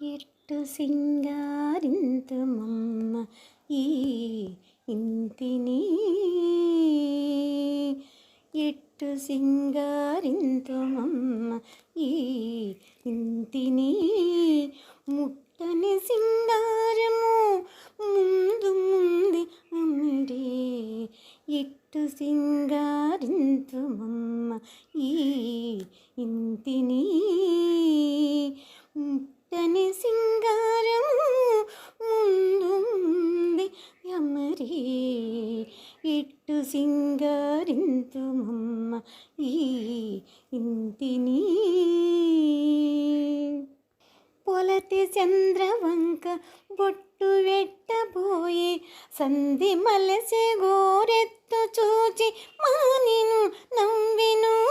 ఎట్టు సింగారింతుమమ్మ ఈ ఇంటిని ఎట్టు సింగారింతుమమ్మ ఈ ఇంటిని ముట్టని సింగారము ముందు ముందు అమ్మడే ఎట్టు సింగారింతుమమ్మ ఈ ఇంటిని అమ్మరే ఇట్టు సింగరింతుమమ్మ ఈ ఇంటిని. పొలతి చంద్రవంక బొట్టు వెట్టబోయి సంధి మలసే గోరెత్తు చూచి మానిను నవ్విను.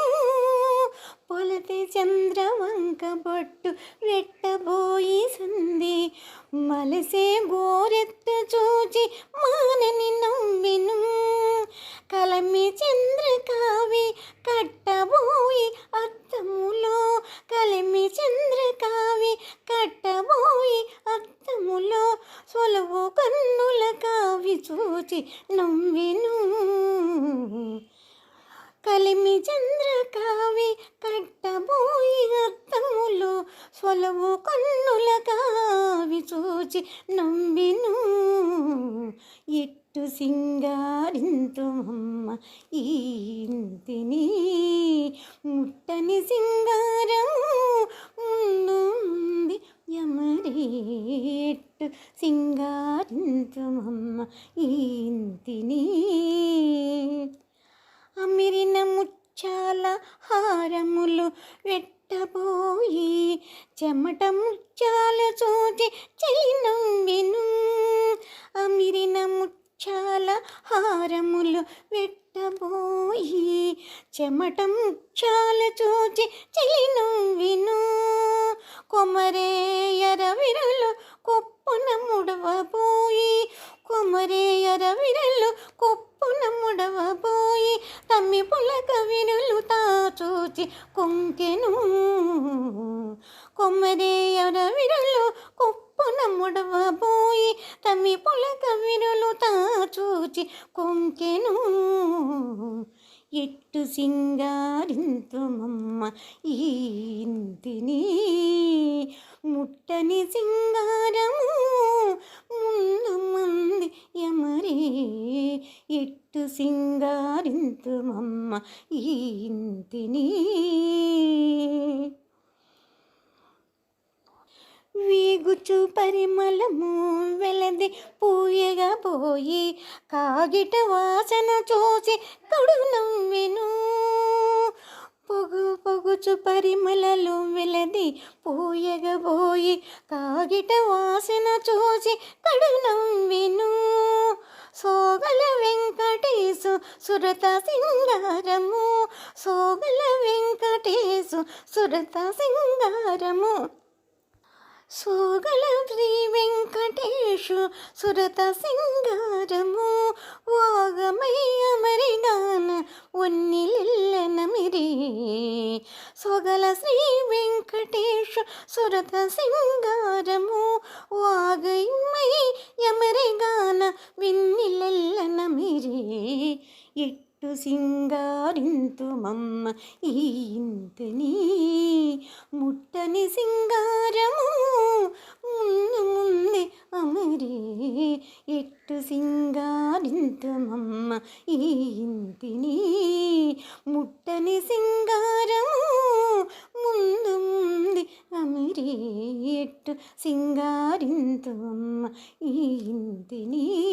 పొలతి చంద్రవంక బొట్టు వెట్టబోయి సంధి మలసే గోరెత్త చూచి మానని నవ్విను కలమి చంద్రకావి కట్టబోయి అద్దములో కలిమి చంద్రకావి కట్టబోయి అత్తములో సొలవు కన్నుల కావి చూచి నవ్విను చూచి నమ్మిను. ఎట్టు సింగారింతుమమ్మ ఈ ఇంటిని ముట్టని సింగారము ముందుంది యమరేట్టు సింగారింతుమమ్మ ఈ ఇంటిని అమిరిన ముచ్చాల హారములు వెట్టు పెట్టబోయి చెమట ముత్యాల చూచి చెలి నవ్విను అమిరిన ముత్యాల హారములు పెట్టబోయి చెమట ముత్యాల చూచి చెలి కొమరే కొమరేయర విరలు కొప్పున ముడవబోయి చూచి కొంకెను కొమ్మరేయర విరలు కొప్పున ముడవబోయి తమ్మి పులక విరులు తాచూచి కొంకెను ఎట్టు సింగారింతుమమ్మ ఈ ఇంటిని ముట్టని సింగారము సింగారింతుమమ్మ ఈ ఇంతిని వీగుచు పరిమళము వెలది పూయగా పోయి కాగిట వాసన చూసి కడు నవ్వెను. పొగు పొగుచు పరిమళలు వెలది పూయగబోయి కాగిట వాసన చూసి కడు నవ్వెను. సురత సింగారము సోగల వెంకటేశు సురత సింగారము సోగల శ్రీ వెంకటేశు సురత సింగారము వాగమయ్య మరిగాన ఒన్నిలిల్లనమిరి సోగల శ్రీ వెంకటేశు సురత సింగారము వాగమై యమరిగాన విన్నిలెల్లనమిరి ఎట్టు సింగారింతుమమ్మ ఈ ఇంటిని. ముట్టని సింగారము ముందు ముందే అమరే. ఎట్టు సింగారింతుమమ్మ ఈ ఇంటిని. ముట్టని సింగారము ముందు ముందే అమరే. ఎట్టు సింగారింతుమమ్మ ఈ ఇంటిని.